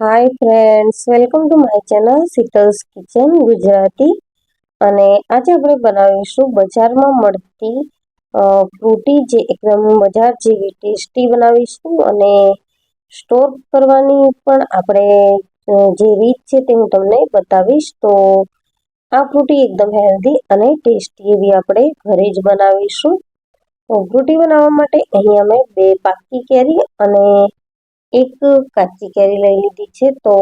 Hi friends welcome to my channel Sheetal's kitchen Gujarati અને આજે આપણે બનાવીશું બજારમાં મળતી ફ્રૂટી જે એકદમ બજાર જેવી ટેસ્ટી બનાવીશું અને સ્ટોર કરવાની પણ આપણે જે રીત છે તે હું તમને બતાવીશ. તો આ ફ્રૂટી એકદમ હેલ્ધી અને ટેસ્ટી એવી આપણે ઘરે જ બનાવીશું. ફ્રૂટી બનાવવા માટે અહીંયા અમે બે પાકી કેરી અને એક કાચી કેરી લઈ લીધી છે. તો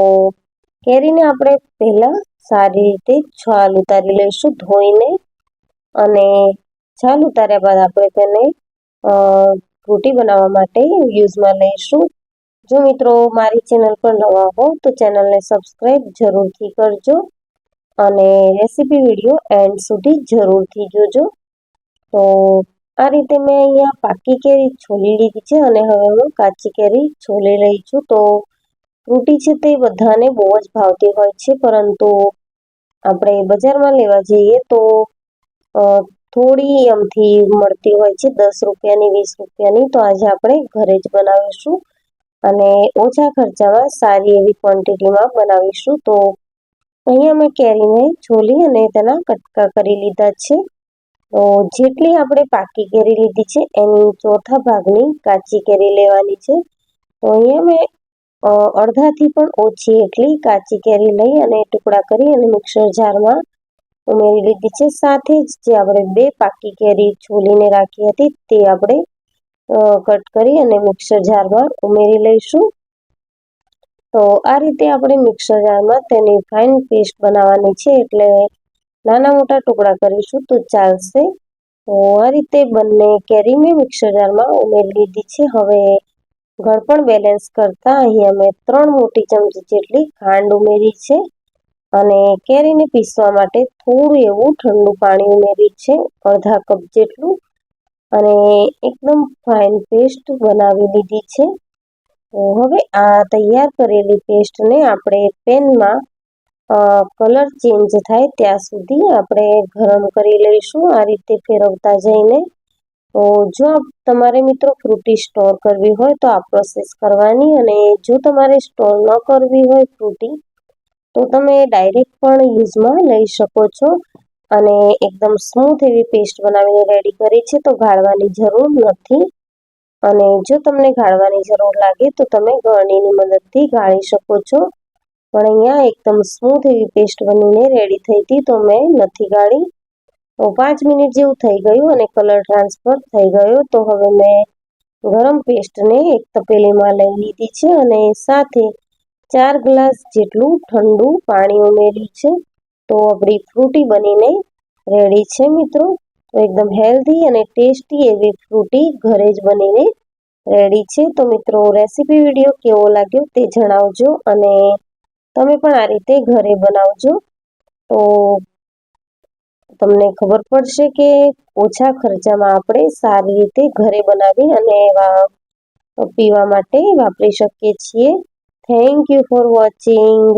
કેરીને આપણે પહેલાં સારી રીતે છાલ ઉતારી લઈશું ધોઈને અને છાલ ઉતાર્યા બાદ આપણે તેને રોટી બનાવવા માટે યુઝમાં લઈશું. જો મિત્રો મારી ચેનલ પર નવા હો તો ચેનલને સબસ્ક્રાઈબ જરૂરથી કરજો અને રેસીપી વીડિયો એન્ડ સુધી જરૂરથી જોજો. તો આ રીતે મેં અહીંયા પાકી કેરી છોલી લીધી છે અને હવે હું કાચી કેરી છોલી રહી છું. તો ફ્રૂટી છે તે બધાને બહુ જ ભાવતી હોય છે, પરંતુ આપણે બજારમાં લેવા જઈએ તો થોડી એમથી મળતી હોય છે, દસ રૂપિયાની, વીસ રૂપિયાની. તો આજે આપણે ઘરે જ બનાવીશું અને ઓછા ખર્ચામાં સારી એવી ક્વોન્ટિટીમાં બનાવીશું. તો અહીંયા મેં કેરીને છોલી અને તેના કટકા કરી લીધા છે. તો જેટલી આપણે પાકી કેરી લીધી છે, એની ચોથા ભાગની કાચી કેરી લેવાની છે. તો અહીંયા મેં અડધાથી પણ ઓછી એટલી કાચી કેરી લઈ અને ટુકડા કરી અને મિક્સર જારમાં ઉમેરી લીધી છે. સાથે જ જે આપણે બે પાકી કેરી છોલીને રાખી હતી, તે આપણે કટ કરી અને મિક્સર જારમાં ઉમેરી લઈશું. તો આ રીતે આપણે મિક્સર જારમાં તેની ફાઇન પેસ્ટ બનાવવાની છે, એટલે નાના મોટા ટુકડા કરીશું તો ચાલશે. તો આ રીતે બંને કેરી મેં મિક્સર જારમાં ઉમેરી લીધી છે. હવે ગળપણ બેલેન્સ કરતાં અહીંયા મેં ત્રણ મોટી ચમચી જેટલી ખાંડ ઉમેરી છે અને કેરીને પીસવા માટે થોડું એવું ઠંડુ પાણી ઉમેરી છે, અડધા કપ જેટલું. અને એકદમ ફાઇન પેસ્ટ બનાવી લીધી છે. હવે આ તૈયાર કરેલી પેસ્ટને આપણે પેનમાં કલર ચેન્જ થાય ત્યાં સુધી આપણે ગરમ કરી લઈશું. આ રીતે ફેરવતા જઈને. તો જો તમારે મિત્રો ફ્રૂટી સ્ટોર કરવી હોય તો આ પ્રોસેસ કરવાની અને જો તમારે સ્ટોર ન કરવી હોય ફ્રૂટી તો તમે ડાયરેક્ટ પણ યુઝમાં લઈ શકો છો. અને એકદમ સ્મૂથ એવી પેસ્ટ બનાવીને રેડી કરી છે તો ગાળવાની જરૂર નથી. અને જો તમને ગાળવાની જરૂર લાગે તો તમે ગળણીની મદદથી ગાળી શકો છો. પણ અહીંયા એકદમ સ્મૂથ એવી પેસ્ટ બનીને રેડી થઈ હતી તો મેં નથી ગાળી. પાંચ મિનિટ જેવું થઈ ગયું અને કલર ટ્રાન્સફર થઈ ગયો. તો હવે મેં ગરમ પેસ્ટને એક તપેલીમાં લઈ લીધી છે અને સાથે ચાર ગ્લાસ જેટલું ઠંડુ પાણી ઉમેર્યું છે. તો આપણી ફ્રૂટી બનીને રેડી છે મિત્રો. તો એકદમ હેલ્ધી અને ટેસ્ટી એવી ફ્રૂટી ઘરે જ બનીને રેડી છે. તો મિત્રો રેસીપી વીડિયો કેવો લાગ્યો તે જણાવજો અને તમે પણ આ રીતે ઘરે બનાવજો. તો તમને ખબર પડશે કે ઓછા ખર્ચામાં આપણે સારી રીતે ઘરે બનાવી અને પીવા માટે વાપરી શકીએ છીએ. Thank you for watching